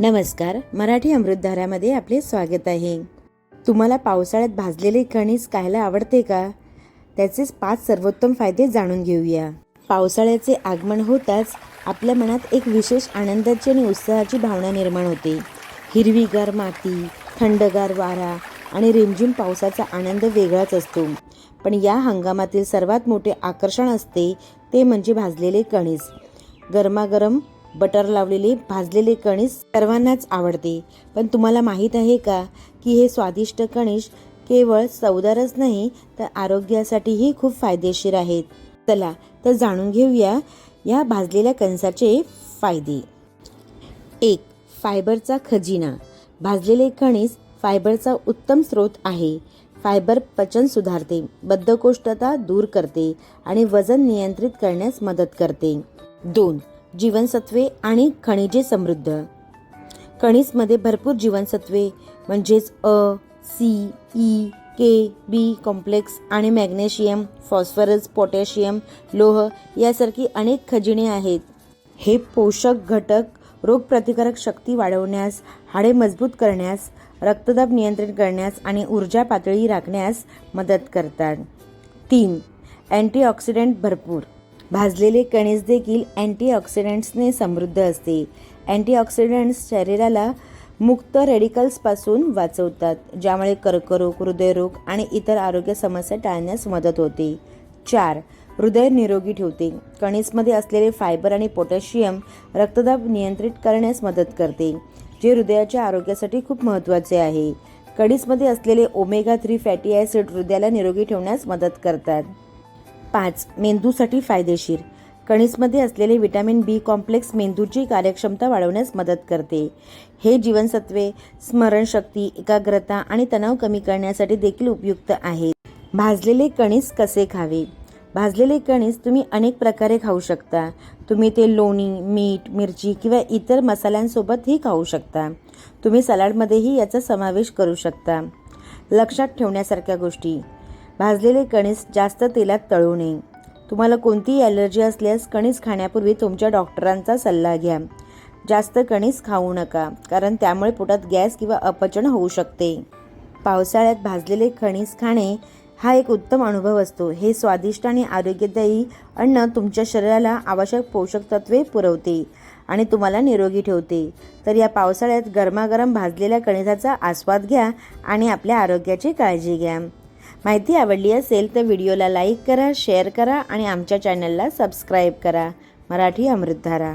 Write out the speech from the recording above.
नमस्कार मराठी अमृतधारामध्ये आपले स्वागत आहे. तुम्हाला पावसाळ्यात भाजलेले कणीस खायला आवडते का? त्याचेच पाच सर्वोत्तम फायदे जाणून घेऊया. पावसाळ्याचे आगमन होताच आपल्या मनात एक विशेष आनंदाची आणि उत्साहाची भावना निर्माण होते. हिरवीगार माती थंडगार वारा आणि रिमझिम पावसाचा आनंद वेगळाच असतो. पण या हंगामातील सर्वात मोठे आकर्षण असते ते म्हणजे भाजलेले कणीस. गरमागरम बटर लावलेले भाजलेले कणीस सर्वांनाच आवडते. पण तुम्हाला माहीत आहे का की हे स्वादिष्ट कणीस केवळ चवदारच नाही तर आरोग्यासाठीही खूप फायदेशीर आहेत. चला तर जाणून घेऊया या भाजलेल्या कणसाचे फायदे. एक फायबरचा खजिना. भाजलेले कणीस फायबरचा उत्तम स्रोत आहे. फायबर पचन सुधारते बद्धकोष्ठता दूर करते आणि वजन नियंत्रित करण्यास मदत करते. दोन जीवनसत्वे आणि खनिजे समृद्ध. खनिजमध्ये भरपूर जीवनसत्वे म्हणजेच अ C E K B complex आणि मॅग्नेशियम फॉस्फरस पोटॅशियम लोह यासारखी अनेक खजिने आहेत. हे पोषक घटक रोगप्रतिकारक शक्ती वाढवण्यास हाडे मजबूत करण्यास रक्तदाब नियंत्रित करण्यास आणि ऊर्जा पातळी राखण्यास मदत करतात. तीन अँटीऑक्सिडंट भरपूर. भाजलेले कणीस देखील अँटीऑक्सिडंट्सने समृद्ध असते. अँटीऑक्सिडंट्स शरीराला मुक्त रेडिकल्सपासून वाचवतात ज्यामुळे कर्करोग हृदयरोग आणि इतर आरोग्य समस्या टाळण्यास मदत होते. चार हृदय निरोगी ठेवते. कणीसमध्ये असलेले फायबर आणि पोटॅशियम रक्तदाब नियंत्रित करण्यास मदत करते जे हृदयाच्या आरोग्यासाठी खूप महत्त्वाचे आहे. कणीसमध्ये असलेले ओमेगा थ्री फॅटी ॲसिड हृदयाला निरोगी ठेवण्यास मदत करतात. पाच मेंदूसाठी फायदेशीर. कणीसमध्ये असलेले विटॅमिन बी कॉम्प्लेक्स मेंदूची कार्यक्षमता वाढवण्यास मदत करते. हे जीवनसत्वे स्मरणशक्ती एकाग्रता आणि तणाव कमी करण्यासाठी देखील उपयुक्त आहे भाजलेले कणीस कसे खावे? भाजलेले कणीस तुम्ही अनेक प्रकारे खाऊ शकता. तुम्ही ते लोणी मीठ मिरची किंवा इतर मसाल्यांसोबतही खाऊ शकता. तुम्ही सलाडमध्येही याचा समावेश करू शकता. लक्षात ठेवण्यासारख्या गोष्टी. भाजलेले कणीस जास्त तेलात तळू नये. तुम्हाला कोणतीही ॲलर्जी असल्यास कणीस खाण्यापूर्वी तुमच्या डॉक्टरांचा सल्ला घ्या. जास्त कणीस खाऊ नका कारण त्यामुळे पोटात गॅस किंवा अपचन होऊ शकते. पावसाळ्यात भाजलेले कणीस खाणे हा एक उत्तम अनुभव असतो. हे स्वादिष्ट आणि आरोग्यदायी अन्न तुमच्या शरीराला आवश्यक पोषक तत्वे पुरवते आणि तुम्हाला निरोगी ठेवते. तर या पावसाळ्यात गरमागरम भाजलेल्या कणिसाचा आस्वाद घ्या आणि आपल्या आरोग्याची काळजी घ्या. माहिती आवडली असेल तर व्हिडिओला लाईक करा शेअर करा आणि आमच्या चॅनलला सबस्क्राईब करा. मराठी अमृतधारा.